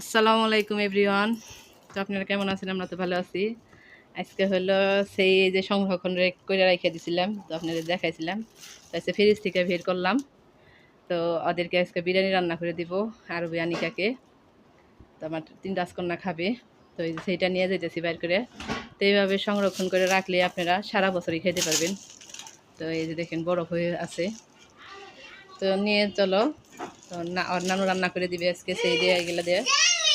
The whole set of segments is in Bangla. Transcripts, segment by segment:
আসসালামু আলাইকুম, এভরিওয়ান। তো আপনারা কেমন আছেন? আমরা তো ভালো আছি। আজকে হলো সেই যে সংরক্ষণ করে রেখে দিছিলাম, তো আপনাদের দেখাইছিলাম। তো আজকে ফ্রিজ থেকে বের করলাম। তো ওদেরকে আজকে বিরিয়ানি রান্না করে দিব আর বিরিয়ানিকাকে তো আমার তিন রাজকন্যা খাবে, তো সেইটা নিয়ে যেতেছি বাইর করে। তো এইভাবে সংরক্ষণ করে রাখলে আপনারা সারা বছরই খেতে পারবেন। তো এই যে দেখেন বরফ হয়ে আছে। তো নিয়ে চলো। তো না নানু রান্না করে দিবে আজকে, সেই দিয়ে এগুলো দিয়ে।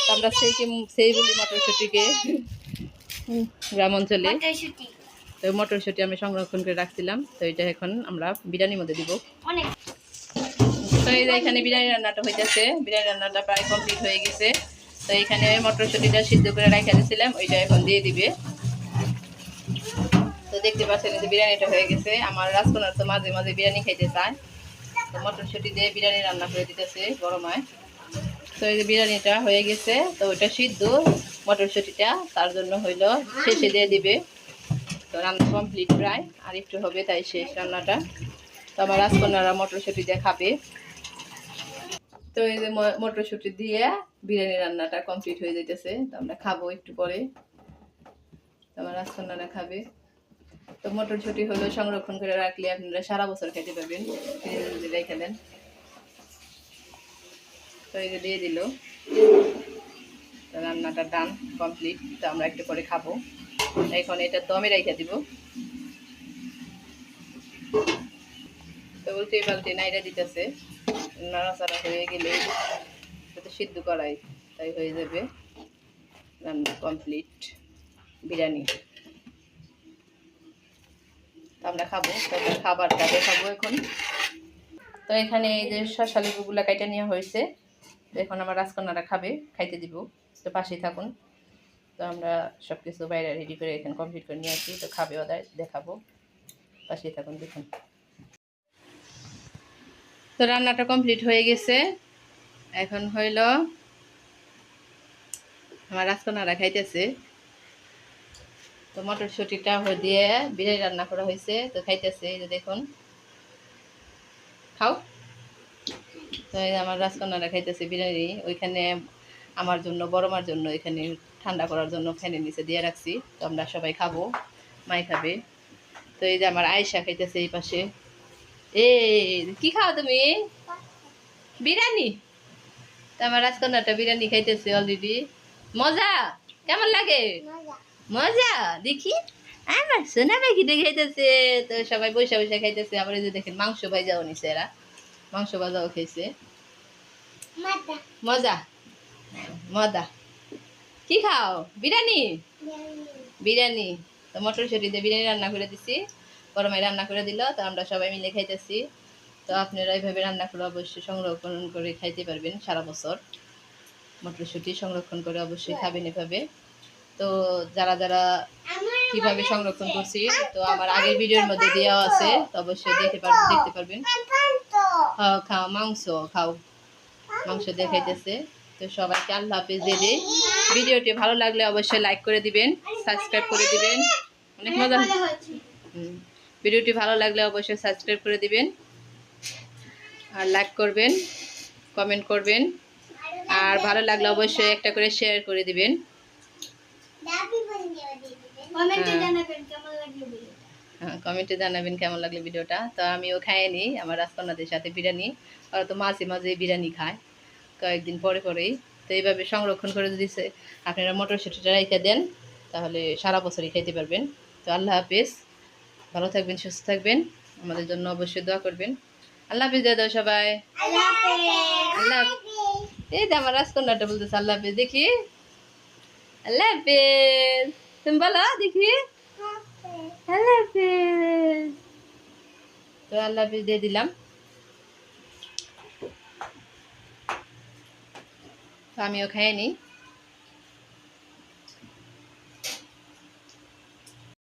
তো আমরা সেই সেই বলি মটরশুটিকে গ্রাম অঞ্চলে। তো মটরশুটি আমি সংরক্ষণ করে রাখছিলাম। তো এটা এখন আমরা বিরিয়ানির মধ্যে দিব। তো এই যে এখানে বিরিয়ানি রান্নাটা হইতেছে। বিরিয়ানি রান্নাটা প্রায় কমপ্লিট হয়ে গেছে। তো এখানে মটরশুটিটা সিদ্ধ করে রেখে দিয়েছিলাম ওইটা এখন দিয়ে দিবে। তো দেখতে পাচ্ছেন যে বিরিয়ানিটা হয়ে গেছে। আমার রাজকোনার তো মাঝে মাঝে বিরিয়ানি খাইতে চায়। তো মটরশুটি দিয়ে বিরিয়ানি রান্না করে দিতেছে গরমায়। তো এই যে বিরিয়ানিটা হয়ে গেছে, তো ওইটা সিদ্ধ মটরশুটিটা, তার জন্য হইল শেষে দিয়ে দিবে। তো রান্না কমপ্লিট প্রায়, আর একটু হবে তাই শেষ রান্নাটা। তো আমার রাজকন্যারা মটরশুটি দিয়ে খাবে। তো এই যে মটরশুটি দিয়ে বিরিয়ানি রান্নাটা কমপ্লিট হয়ে যাইতেছে, তো আমরা খাব একটু পরে। তো আমার রাজকন্যারা খাবে। তো মটরশুটি হলো সংরক্ষণ করে রাখলে আপনারা সারা বছর খেতে পারবেন। ফ্রিজে যদি রেখে দেন। তো এই যে দিয়ে দিল। রান্নাটা ডান কমপ্লিট তো আমরা একটু পরে খাব। এখন এটা দমে রেখে দিব। তো উল্টে পাল্টে নাইরা দিতেছে। নাড়াচাড়া হয়ে গেলে তো সিদ্ধ করাই, তাই হয়ে যাবে রান্না কমপ্লিট বিরিয়ানি। আমরা খাব তো আমরা খাবারটা দেখাবো এখন। তো এখানে এই যে শশা কাইটা নেওয়া হয়েছে। এখন আমার রাজকন্যারা খাবে, খাইতে দিব। তো পাশেই থাকুন। তো আমরা সব কিছু বাইরে রেডি করে এখানে কমপ্লিট করে নিয়ে আসি। তো খাবে ওদের, দেখাবো। পাশেই থাকুন, দেখুন। তো রান্নাটা কমপ্লিট হয়ে গেছে। এখন হইল আমার রাজকন্যারা খাইতেছে। তো মটরশুটিটা দিয়ে বিরিয়ানি রান্না করা হয়েছে। তো খাইতেছে, এই যে দেখুন। খাও। তো এই যে আমার রাজকন্যারা খাইতেছে বিরিয়ানি ওইখানে আমার জন্য বড় মার জন্য এখানে ঠান্ডা করার জন্য ফ্যানের নিচে দিয়ে রাখছি। তো আমরা সবাই খাব মাই খাবে। তো এই যে আমার আয়সা খাইতেছে এই পাশে। এ কি খাও তুমি? বিরিয়ানি? তো আমার রাজকন্যাটা বিরিয়ানি খাইতেছে অলরেডি মজা? কেমন লাগে? মজা। দেখি। আমার সোনা পাখিটা খাইতেছে। তো সবাই বসে বসে খাইতেছে। আবার এই যে দেখেন মাংস ভাজাও নিছে এরা। মাংস ভাজাও খাইছে মাথা মজা? মজা। কি খাও? বিরিয়ানি? বিরিয়ানি। তো মটরশুটি দিয়ে বিরিয়ানি রান্না করে দিছি। গরমে রান্না করে দিল তো আমরা সবাই মিলে খাইতেছি। তো আপনারা এইভাবে রান্না করে অবশ্যই সংরক্ষণ করে খাইতে পারবেন সারা বছর। মটরশুটি সংরক্ষণ করে অবশ্যই খাবেন এভাবে। তো যারা যারা কীভাবে সংরক্ষণ করছি তো আমার আগের ভিডিওর মধ্যে দেওয়া আছে তো অবশ্যই দেখতে পারবেন দেখতে পারবেন। খাও খাও মাংস খাও। মাংস দেখাইতেছে তো সবাইকে আল্লাহ হাফিজ দিয়ে ভিডিওটি ভালো লাগলে অবশ্যই লাইক করে দিবেন সাবস্ক্রাইব করে দিবেন। অনেক মজা। ভিডিওটি ভালো লাগলে অবশ্যই সাবস্ক্রাইব করে দিবেন। আর লাইক করবেন কমেন্ট করবেন। আর ভালো লাগলে অবশ্যই একটা করে শেয়ার করে দিবেন। কমেন্টে হ্যাঁ। জানাবেন কেমন লাগল কমেন্টে জানাবেন কেমন লাগল ভিডিওটা। তো আমিও খাইনি আমার রাজকন্যাদের সাথে বিরিয়ানি। ওরা তো মাঝে মাঝে বিরিয়ানি খায় কয়েকদিন পরে পরেই। তো এইভাবে সংরক্ষণ করে যদি আপনারা মটরশুটিটা রেখে দেন তাহলে সারা বছরই খাইতে পারবেন। তো আল্লাহ হাফিজ ভালো থাকবেন সুস্থ থাকবেন। আমাদের জন্য অবশ্যই দোয়া করবেন। আল্লাহ হাফিজ দাদা সবাই। আল্লাহ এই যে আমার রাজকন্যাটা বলতেছে আল্লাহ হাফিজ দেখি। আল্লাহ হাফিজ। তুমি বলো দেখি। তো আল্লাহ দিয়ে দিলাম। আমিও খাইনি